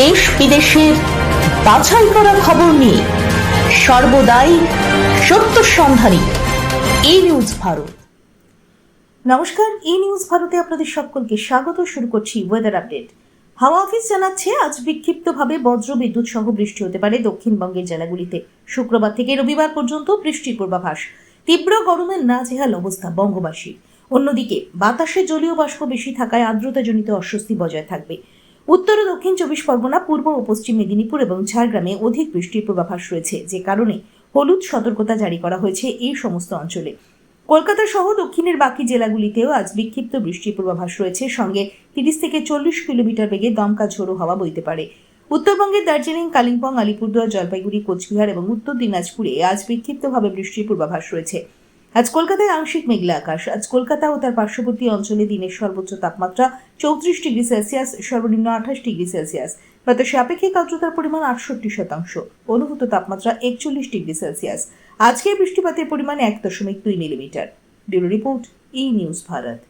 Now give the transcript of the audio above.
দেশ বিদেশের বাছাই করা খবর নিয়ে সর্বদাই সত্য সন্ধানী এই নিউজ ভারত। নমস্কার এই নিউজ ভারতে আপনাদের সকলকে স্বাগত। শুরু করছি ওয়েদার আপডেট হাওয়া অফিস জানাচ্ছে, আজ বিক্ষিপ্তভাবে বজ্র বিদ্যুৎ সহ বৃষ্টি হতে পারে দক্ষিণবঙ্গের জেলাগুলিতে। শুক্রবার থেকে রবিবার পর্যন্ত বৃষ্টির পূর্বাভাস। তীব্র গরমের নাজেহাল অবস্থা বঙ্গবাসী অন্যদিকে বাতাসে জলীয় বাষ্প বেশি থাকায় আর্দ্রতাজনিত অস্বস্তি বজায় থাকবে। উত্তর ও দক্ষিণ চব্বিশ পরগনা, পূর্ব ও পশ্চিম মেদিনীপুর এবং ঝাড়গ্রামে অধিক বৃষ্টির পূর্বাভাস রয়েছে, যে কারণে হলুদ সতর্কতা জারি করা হয়েছে এই সমস্ত অঞ্চলে। কলকাতা সহ দক্ষিণের বাকি জেলাগুলিতেও আজ বিক্ষিপ্ত বৃষ্টির পূর্বাভাস রয়েছে। সঙ্গে তিরিশ থেকে চল্লিশ কিলোমিটার বেগে দমকা ঝোড়ো হাওয়া বইতে পারে। উত্তরবঙ্গের দার্জিলিং, কালিম্পং, আলিপুরদুয়ার, জলপাইগুড়ি, কোচবিহার এবং উত্তর দিনাজপুরে আজ বিক্ষিপ্তভাবে বৃষ্টির পূর্বাভাস রয়েছে। আজ কলকাতায় আংশিক মেঘলা আকাশ। আজ কলকাতা ও তার পার্শ্ববর্তী অঞ্চলে দিনের সর্বোচ্চ তাপমাত্রা চৌত্রিশ ডিগ্রি সেলসিয়াস, সর্বনিম্ন আঠাশ ডিগ্রি সেলসিয়াস। বাতাসে আপেক্ষিক আর্দ্রতার পরিমাণ আটষট্টি শতাংশ। অনুভূত তাপমাত্রা একচল্লিশ ডিগ্রি সেলসিয়াস। আজকের বৃষ্টিপাতের পরিমাণ এক দশমিক দুই millimetre. Bureau report, E news Bharat.